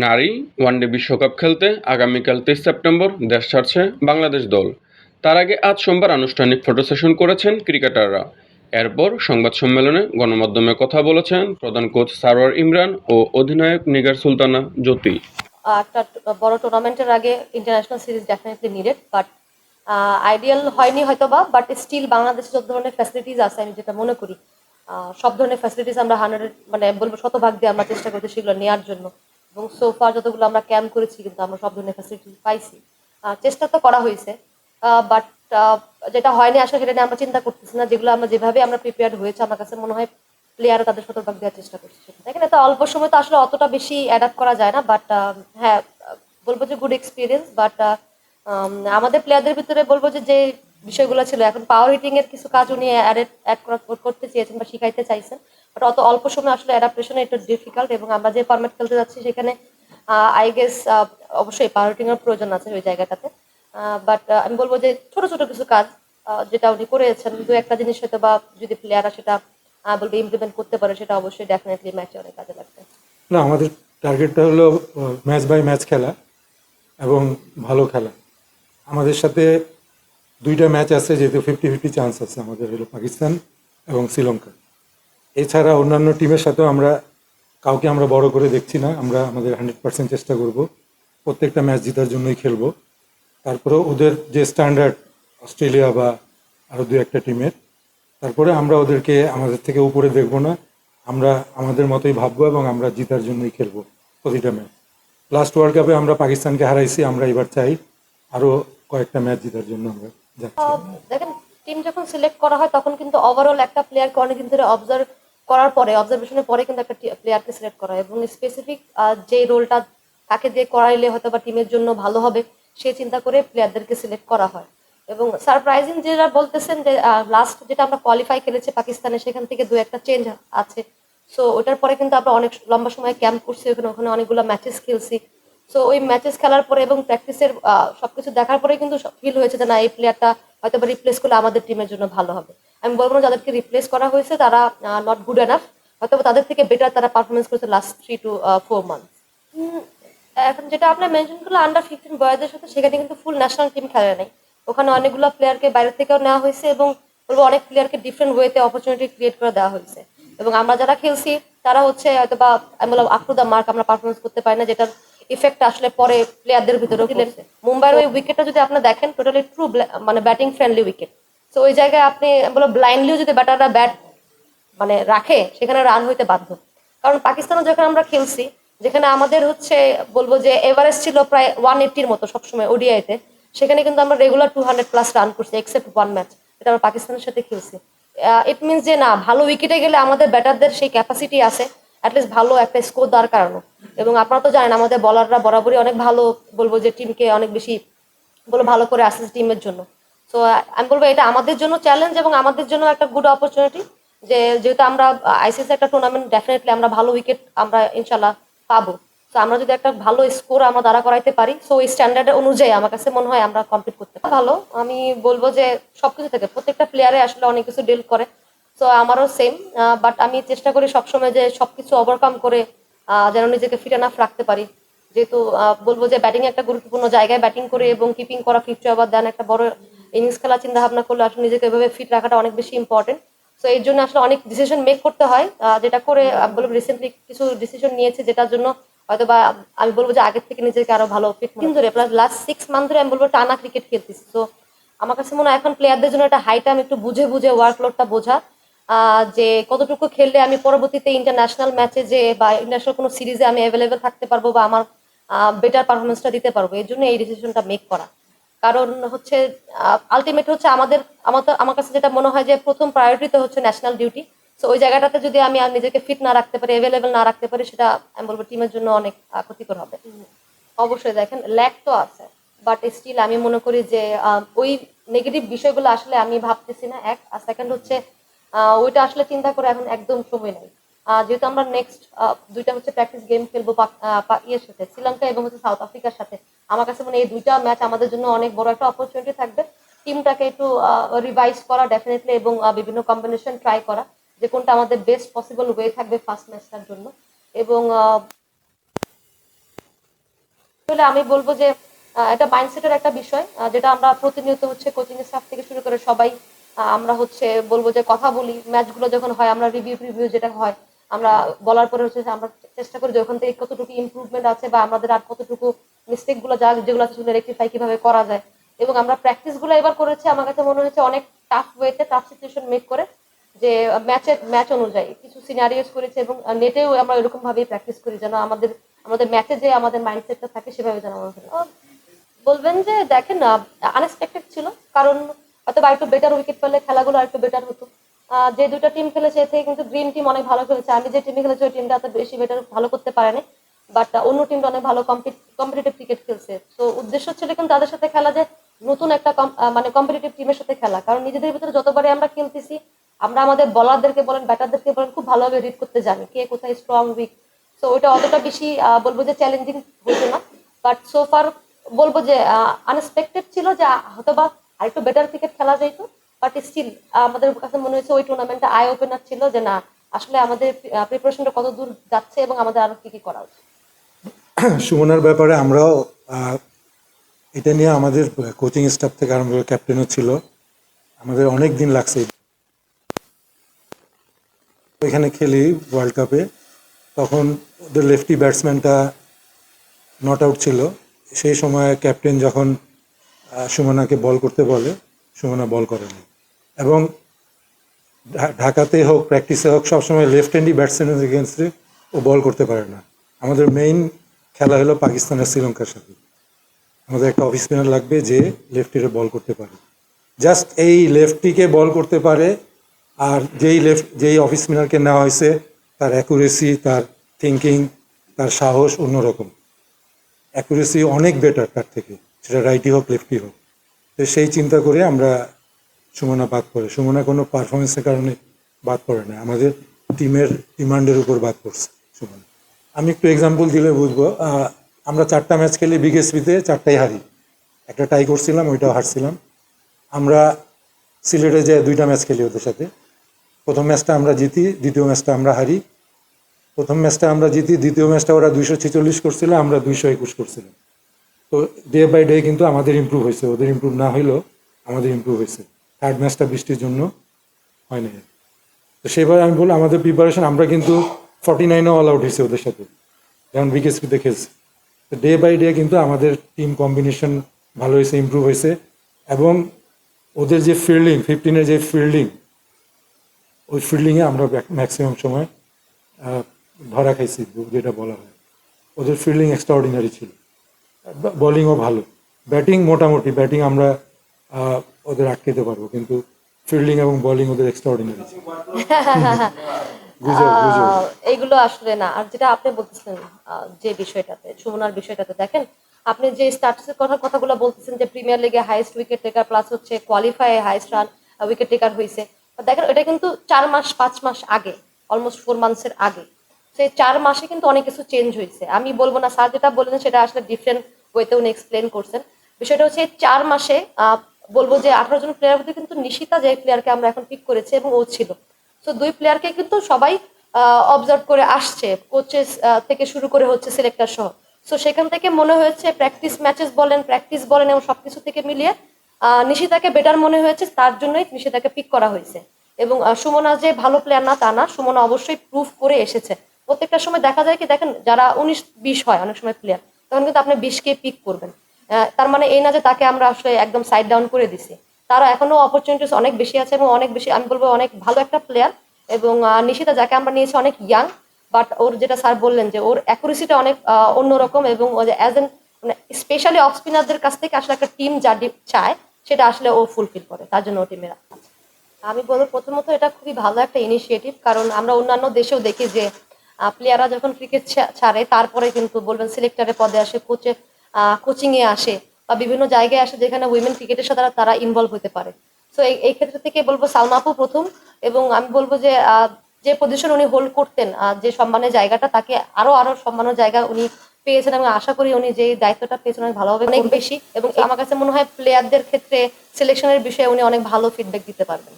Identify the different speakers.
Speaker 1: নারী ওয়ানডে বিশ্বকাপ খেলতে আগামীকাল তেইশ সেপ্টেম্বর দেশ ছাড়ছে বাংলাদেশ দল। তার আগে আজ সোমবার আনুষ্ঠানিক ফটো সেশন করেছেন ক্রিকেটাররা। এরপর সংবাদ সম্মেলনে গণমাধ্যমে কথা বলেছেন প্রধান কোচ সারোয়ার ইমরান ও অধিনায়ক নিগার সুলতানা জ্যোতি।
Speaker 2: একটা বড় টুর্নামেন্টের আগে international series definitely needed but ideal হয়নি হয়তো বা বাট স্টিল বাংলাদেশে যত ধরনের ফ্যাসিলিটিস আছে, আমি যেটা মনে করি সব ধরনের ফ্যাসিলিটিস আমরা হান্ড্রেড মানে বলব শতভাগ দিয়ে আমরা চেষ্টা করছি সেগুলো নেওয়ার জন্য। এবং সোফা যতগুলো আমরা ক্যাম্প করেছি, কিন্তু আমরা সব ধরনের ফ্যাসিলিটি পাইছি। চেষ্টা তো করা হয়েছে। বাট যেটা হয়নি আসলে সেটা নিয়ে আমরা চিন্তা করতেছি না। যেগুলো আমরা যেভাবে আমরা প্রিপেয়ার হয়েছে, আমার কাছে মনে হয় প্লেয়াররা তাদের শতভাগ দেওয়ার চেষ্টা করছে দেখেন তো অল্প সময় তো আসলে অতটা বেশি অ্যাডাপ্ট করা যায় না বাট হ্যাঁ বলব যে গুড এক্সপিরিয়েন্স বাট আমাদের প্লেয়ারদের ভিতরে বলব যে যে বিষয়গুলো ছিল। এখন পাওয়ার হিটিং এর কিছু কাজ উনি অ্যাড করতে চেয়েছেন বা শিখাইতে চাইছেন। বাট অত অল্প সময় আসলে অ্যাডাপ্টেশন একটু ডিফিকাল্ট এবং আমরা যে ফরম্যাট খেলতে যাচ্ছি সেখানে আই গেস অবশ্যই পাওয়ার হিটিং এর প্রয়োজন আছে ওই জায়গাটাতে। বাট আমি বলব যে ছোট ছোট কিছু কাজ যেটা উনি করেছেন, দু একটা জিনিস হয়তো বা যদি প্লেয়াররা সেটা বলবে ইমপ্লিমেন্ট করতে পারে, সেটা অবশ্যই ডেফিনেটলি ম্যাচে অনেক কাজে লাগবে।
Speaker 3: না, আমাদের টার্গেটটা হলো ম্যাচ বাই ম্যাচ খেলা এবং ভালো খেলা। আমাদের সাথে দুইটা ম্যাচ আছে যেহেতু ফিফটি ফিফটি চান্স আছে আমাদের হলো পাকিস্তান এবং শ্রীলঙ্কা। এছাড়া অন্যান্য টিমের সাথেও আমরা, কাউকে আমরা বড় করে দেখছি না, আমরা আমাদের হান্ড্রেড পার্সেন্ট চেষ্টা করব। প্রত্যেকটা ম্যাচ জেতার জন্যই খেলব। তারপরে ওদের যে স্ট্যান্ডার্ড অস্ট্রেলিয়া বা আরও দু একটা টিমের তারপরে আমরা ওদেরকে আমাদের থেকে উপরে দেখব না, আমরা আমাদের মতোই ভাববো এবং আমরা জিতার জন্যই খেলব প্রতিটা ম্যাচ লাস্ট ওয়ার্ল্ড কাপে আমরা পাকিস্তানকে হারাইছি, আমরা এবার চাই আরও কয়েকটা ম্যাচ জেতার জন্য আমরা।
Speaker 2: দেখেন টিম যখন সিলেক্ট করা হয়, তখন কিন্তু ওভারঅল একটা অবজার্ভ করার পরে অবজারভেশনের পরে কিন্তু একটা প্লেয়ারকে সিলেক্ট করা হয়। এবং স্পেসিফিক যে রোলটা তাকে দিয়ে করাইলে হয়তো বা টিমের জন্য ভালো হবে, সে চিন্তা করে প্লেয়ারদেরকে সিলেক্ট করা হয়। এবং সারপ্রাইজিং যেটা বলতেছেন যে লাস্ট যেটা আমরা কোয়ালিফাই খেলেছি পাকিস্তানে, সেখান থেকে দু একটা চেঞ্জ আছে। সো ওটার পরে কিন্তু আমরা অনেক লম্বা সময় ক্যাম্প করছি, ওখানে ওখানে অনেকগুলো ম্যাচেস খেলছি। সো ওই ম্যাচেস খেলার পরে এবং প্র্যাকটিসের সবকিছু দেখার পরে কিন্তু ফিল হয়েছে যে না, এই প্লেয়ারটা হয়তো বা রিপ্লেস করলে আমাদের টিমের জন্য ভালো হবে। আমি বলব না যাদেরকে রিপ্লেস করা হয়েছে, তারা নট গুড এনাফ হয়তো তাদের থেকে বেটার তারা পারফরমেন্স করেছে last three to four month এখন যেটা আপনার মেনশন করল আন্ডার ফিফটিন বয়সের সাথে, সেখানে কিন্তু ফুল ন্যাশনাল টিম খেলে নাই। ওখানে অনেকগুলো প্লেয়ারকে বাইরে থেকেও নেওয়া হয়েছে এবং বলব অনেক প্লেয়ারকে ডিফারেন্ট ওয়েতে অপরচুনিটি ক্রিয়েট করে দেওয়া হয়েছে। এবং আমরা যারা খেলছি, তারা হচ্ছে হয়তো বা আমি বললাম দ্য মার্ক আমরা পারফরমেন্স করতে পারি না, যেটার ইফেক্ট আসলে পরে প্লেয়ারদের ভিতরেও পড়ছে। মুম্বাইয়ের ওই উইকেটটা যদি আপনি দেখেন টোটালি ট্রু মানে ব্যাটিং ফ্রেন্ডলি উইকেট তো ওই জায়গায় আপনি বলো ব্লাইন্ডলিও যদি ব্যাটাররা ব্যাট মানে রাখে সেখানে রান হইতে বাধ্য। কারণ পাকিস্তানও যেখানে আমরা খেলছি যেখানে আমাদের হচ্ছে বলব যে এভারেজ ছিল প্রায় ওয়ান এইটির মতো সবসময় ওডিআইতে সেখানে কিন্তু আমরা regular two hundred plus run করছি এক্সেপ্ট ওয়ান ম্যাচ এটা আমরা পাকিস্তানের সাথে খেলছি। ইট মিনস যে না ভালো উইকেটে গেলে আমাদের ব্যাটারদের সেই ক্যাপাসিটি আছে অ্যাটলিস্ট ভালো একটা স্কোর দেওয়ার কারণে। এবং আপনারা তো জানেন, আমাদের বলাররা বরাবরই অনেক ভালো বলব যে টিমকে অনেক বেশি বলে ভালো করে আসছে টিমের জন্য। সো আমি বলব এটা আমাদের জন্য চ্যালেঞ্জ এবং আমাদের জন্য একটা গুড অপরচুনিটি যে, যেহেতু আমরা আইসিসি একটা টুর্নামেন্ট ডেফিনেটলি আমরা ভালো উইকেট আমরা ইনশাল্লাহ পাবো। তো আমরা যদি একটা ভালো স্কোর আমরা দাঁড়া করাইতে পারি সো এই স্ট্যান্ডার্ড অনুযায়ী আমার কাছে মনে হয় আমরা কমপ্লিট করতে ভালো, আমি বলব যে সবকিছু থেকে প্রত্যেকটা প্লেয়ারে আসলে অনেক কিছু ডিল করে। সো আমারও সেম বাট আমি চেষ্টা করি সবসময় যে সবকিছু ওভারকাম করে যেন নিজেকে ফিট এনাফ রাখতে পারি। যেহেতু বলব যে ব্যাটিং একটা গুরুত্বপূর্ণ জায়গায় ব্যাটিং করে এবং কিপিং করা ফিফটি ওভার দেন একটা বড় ইনিংস খেলা চিন্তা ভাবনা করলে আসলে নিজেকে এভাবে ফিট রাখাটা অনেক বেশি ইম্পর্টেন্ট সো এর জন্য আসলে অনেক ডিসিশন মেক করতে হয় যেটা করে আমি বলব রিসেন্টলি কিছু ডিসিশন নিয়েছে যেটার জন্য হয়তো বা আমি বলব যে আগের থেকে নিজেকে আরও ভালো ফিট ধরে প্লাস লাস্ট সিক্স মান্থ ধরে আমি বলব টানা ক্রিকেট খেলতেছি। তো আমার কাছে মনে হয় এখন প্লেয়ারদের জন্য একটা হাই টাইম একটু বুঝে বুঝে ওয়ার্কলোডটা বোঝা। যে কতটুকু খেললে আমি পরবর্তীতে ইন্টারন্যাশনাল ম্যাচে যে বা ইন্টারন্যাশনাল কোনো সিরিজে আমি অ্যাভেলেবেল থাকতে পারব বা আমার বেটার পারফরমেন্সটা দিতে পারব এই জন্য এই ডিসিশনটা মেক করা। কারণ হচ্ছে আলটিমেট হচ্ছে আমাদের, আমার আমার কাছে যেটা মনে হয় যে প্রথম প্রায়োরিটি তো হচ্ছে ন্যাশনাল ডিউটি সো ওই জায়গাটাতে যদি আমি আর নিজেকে ফিট না রাখতে পারি অ্যাভেলেবেল না রাখতে পারি, সেটা আমি বলব টিমের জন্য অনেক ক্ষতিকর হবে। অবশ্যই দেখেন ল্যাক তো আছে বাট স্টিল আমি মনে করি যে ওই নেগেটিভ বিষয়গুলো আসলে আমি ভাবতেছি না, এক। আর সেকেন্ড হচ্ছে ওইটা আসলে চিন্তা করে এখন একদম সময় নাই। যেহেতু আমরা নেক্সট দুইটা হচ্ছে প্র্যাকটিস গেম খেলব ইয়ের সাথে, শ্রীলঙ্কা এবং হচ্ছে সাউথ আফ্রিকার সাথে। আমার কাছে মনে এই দুইটা ম্যাচ আমাদের জন্য অনেক বড় একটা অপরচুনিটি থাকবে। টিমটাকে একটু রিভাইজ করা ডেফিনেটলি এবং বিভিন্ন কম্বিনেশন ট্রাই করা, যে কোনটা আমাদের বেস্ট পসিবল ওয়ে থাকবে ফার্স্ট ম্যাচটার জন্য। এবং আসলে আমি বলব যে এটা মাইন্ডসেটের একটা বিষয় যেটা আমরা প্রতিনিয়ত হচ্ছে কোচিং স্টাফ থেকে শুরু করে সবাই আমরা হচ্ছে বলব যে কথা বলি ম্যাচগুলো যখন হয় আমরা রিভিউ রিভিউ যেটা হয় আমরা বলার পরে হচ্ছে আমরা চেষ্টা করি যে ওখান থেকে কতটুকু ইমপ্রুভমেন্ট আছে বা আমাদের আর কতটুকু মিস্টেকগুলো যা যেগুলো আছে সেগুলো রেক্টিফাই কীভাবে করা যায় এবং আমরা প্র্যাকটিসগুলো এবার করেছি আমার কাছে মনে হচ্ছে অনেক টাফ ওয়েতে টাফ সিচুয়েশন মেক করে যে ম্যাচের ম্যাচ অনুযায়ী কিছু সিনারিওস করেছে এবং নেটেও আমরা এরকম ভাবেই প্র্যাকটিস করি যেন আমাদের আমাদের ম্যাচে যে আমাদের মাইন্ডসেটটা থাকে সেভাবে যেন। আহ, বলবেন যে দেখেন আনএক্সপেক্টেড ছিল কারণ হয়তো বা একটু বেটার উইকেট পেলে খেলাগুলো আর একটু বেটার হতো যে দুটো টিম খেলেছে এ থেকে কিন্তু গ্রিন টিম অনেক ভালো খেলেছে। আমি যে টিমে খেলেছি, ওই টিমটা এত বেশি বেটার ভালো করতে পারেনি। বাট অন্য টিমটা অনেক ভালো কম্পিটিটিভ ক্রিকেট খেলছে। তো উদ্দেশ্য ছিল কিন্তু তাদের সাথে খেলা যে নতুন একটা মানে কম্পিটিটিভ টিমের সাথে খেলা। কারণ নিজেদের ভিতরে যতবারে আমরা খেলতেছি, আমরা আমাদের বলারদেরকে বলেন ব্যাটারদেরকে বলেন, খুব ভালোভাবে রিড করতে জানি কে কোথায় স্ট্রং উইক তো ওইটা অতটা বেশি বলব যে চ্যালেঞ্জিং হতো না। বাট সো ফার বলব যে আনএক্সপেক্টেড ছিল যে হয়তো আরেকটু বেটার ক্রিকেট খেলা যেত বাট স্টিল আমাদের কাছে মনে হয়েছে ওই টুর্নামেন্টটা আই ওপেনার ছিল যে না, আসলে আমাদের প্রিপারেশনটা কত দূর যাচ্ছে এবং আমাদের আরও কি কি করা উচিত।
Speaker 3: সুমনার ব্যাপারে আমরাও এটা নিয়ে আমাদের কোচিং স্টাফ থেকে আরম্ভ করে ক্যাপ্টেনও ছিল। আমাদের অনেক দিন লাগছে। এখানে খেলি ওয়ার্ল্ড কাপে তখন ওদের লেফটি ব্যাটসম্যানটা নট আউট ছিল। সেই সময় ক্যাপ্টেন যখন সুমনাকে বল করতে বলে, সুমনা বল করেনি। এবং ঢাকাতে হোক প্র্যাকটিসে হোক, সবসময় লেফট হ্যান্ডি ব্যাটসম্যানের এগেনস্টে ও বল করতে পারে না। আমাদের মেইন খেলা হলো পাকিস্তানের শ্রীলঙ্কার সাথে। আমাদের একটা অফ স্পিনার লাগবে যে লেফটিরে বল করতে পারে। জাস্ট এই লেফটিকে বল করতে পারে, আর যেই লেফট যেই অফ স্পিনারকে নেওয়া হয়েছে, তার অ্যাকুরেসি তার থিঙ্কিং তার সাহস অন্যরকম। অ্যাকুরেসি অনেক বেটার তার থেকে। সেটা রাইটি হোক লেফটি হোক। তো সেই চিন্তা করে আমরা সুমনা বাদ পড়ে। সুমনা কোনো পারফরমেন্সের কারণে বাদ পড়ে না। আমাদের টিমের ডিমান্ডের উপর বাদ পড়ছে সুমনা। আমি একটু এক্সাম্পল দিলে বুঝব। আমরা চারটা ম্যাচ খেলি বিগেসপিতে চারটাই হারি। একটা টাই করছিলাম, ওইটাও হারছিলাম। আমরা সিলেটে যে দুইটা ম্যাচ খেলি ওদের সাথে। প্রথম ম্যাচটা আমরা জিতি, দ্বিতীয় ম্যাচটা আমরা হারি। প্রথম ম্যাচটা আমরা জিতি, দ্বিতীয় ম্যাচটা ওরা দুইশো ছেচল্লিশ করছিল, আমরা দুইশো একুশ করছিলাম। তো ডে বাই ডে কিন্তু আমাদের ইমপ্রুভ হয়েছে। ওদের ইমপ্রুভ না হইলেও আমাদের ইমপ্রুভ হয়েছে। থার্ড ম্যাচটা বৃষ্টির জন্য হয় নাই তো সেভাবে আমি বলি আমাদের প্রিপারেশন আমরা কিন্তু ফর্টি নাইনও অল আউট হয়েছে ওদের সাথে। যেমন বিকেএসপিতে খেলছে। তো ডে বাই ডে কিন্তু আমাদের টিম কম্বিনেশন ভালো হয়েছে ইমপ্রুভ হয়েছে। এবং ওদের যে ফিল্ডিং ফিফটিনের যে ফিল্ডিং ওই ফিল্ডিংয়ে আমরা ম্যাক্সিমাম সময় ধরা খাইছি, যেটা বলা হয়। ওদের ফিল্ডিং এক্সট্রা অর্ডিনারি ছিল। বোলিংও ভালো। ব্যাটিং মোটামুটি ব্যাটিং আমরা ওদের আটকেতে পারব কিন্তু ফিল্ডিং এবং বোলিং ওদের এক্সট্রা অর্ডিনারি ছিল। গুজব গুজব
Speaker 2: আহ, এইগুলো আসলে না। আর যেটা আপনি বলতেছেন যে বিষয়টাতে সুমনার বিষয়টাতে দেখেন আপনি যে স্ট্যাটাসের কথা কথাগুলো বলতেছেন যে প্রিমিয়ার লিগে হাইয়েস্ট উইকেট টেকার প্লাস হচ্ছে qualify highest run wicket taker হয়েছে দেখেন এটা কিন্তু চার মাস পাঁচ মাস আগে অলমোস্ট ফোর মান্থসের আগে। সেই চার মাসে কিন্তু অনেক কিছু চেঞ্জ হয়েছে। আমি বলব না, স্যার যেটা বললেন সেটা আসলে ডিফারেন্ট ওয়েতে উনি এক্সপ্লেন করছেন। বিষয়টা হচ্ছে চার মাসে বলব যে আঠারো জন প্লেয়ার মধ্যে কিন্তু নিশিতা যে প্লেয়ারকে আমরা এখন পিক করেছি এবং ও ছিল। তো দুই প্লেয়ারকে কিন্তু সবাই অবজার্ভ করে আসছে কোচেস থেকে শুরু করে হচ্ছে সিলেক্টর সহ। সো সেখান থেকে মনে হয়েছে প্র্যাকটিস ম্যাচেস বলেন প্র্যাকটিস বলেন এবং সবকিছু থেকে মিলিয়ে নিশিতাকে বেটার মনে হয়েছে, তার জন্যই নিশিতাকে পিক করা হয়েছে। এবং সুমনা যে ভালো প্লেয়ার না, তা না, সুমনা অবশ্যই প্রুফ করে এসেছে। প্রত্যেকটা সময় দেখা যায় কি, দেখেন যারা উনিশ, বিশ হয় অনেক সময় প্লেয়ার তখন কিন্তু আপনি বিশকে পিক করবেন। তার মানে এই না যে তাকে আমরা আসলে একদম সাইড ডাউন করে দিছি। তারা এখনও অপরচুনিটিস অনেক বেশি আছে এবং অনেক বেশি, আমি বলব অনেক ভালো একটা প্লেয়ার এবং নিশিতা যাকে আমরা নিয়েছি অনেক ইয়াং বাট ওর যেটা স্যার বললেন যে ওর অ্যাকুরেসিটা অনেক অন্যরকম এবং ও যে অ্যাজ এন মানে স্পেশালি অফ স্পিনারদের কাছ থেকে আসলে একটা টিম যা চায়, সেটা আসলে ও ফুলফিল করে, তার জন্য ও টিমে রাখা আমি বলব প্রথমত এটা খুবই ভালো একটা ইনিশিয়েটিভ কারণ আমরা অন্যান্য দেশেও দেখি যে প্লেয়াররা যখন ক্রিকেট ছাড়ে তারপরে কিন্তু বলবেন সিলেক্টরের পদে আসে কোচে কোচিংয়ে আসে বা বিভিন্ন জায়গায় আসে যেখানে উইমেন ক্রিকেটের সাথে তারা- ইনভলভ হতে পারে। সো এই ক্ষেত্র থেকে বলব সালমা আপু প্রথম এবং আমি বলব যে আহ, যে পজিশন উনি হোল্ড করতেন যে সম্মানের জায়গাটা তাকে আরও আরও সম্মানের জায়গা উনি পেয়েছেন এবং আশা করি উনি যে দায়িত্বটা পেয়েছেন অনেক ভালোভাবে অনেক বেশি এবং আমার কাছে মনে হয় প্লেয়ারদের ক্ষেত্রে সিলেকশনের বিষয়ে উনি অনেক ভালো ফিডব্যাক দিতে পারবেন।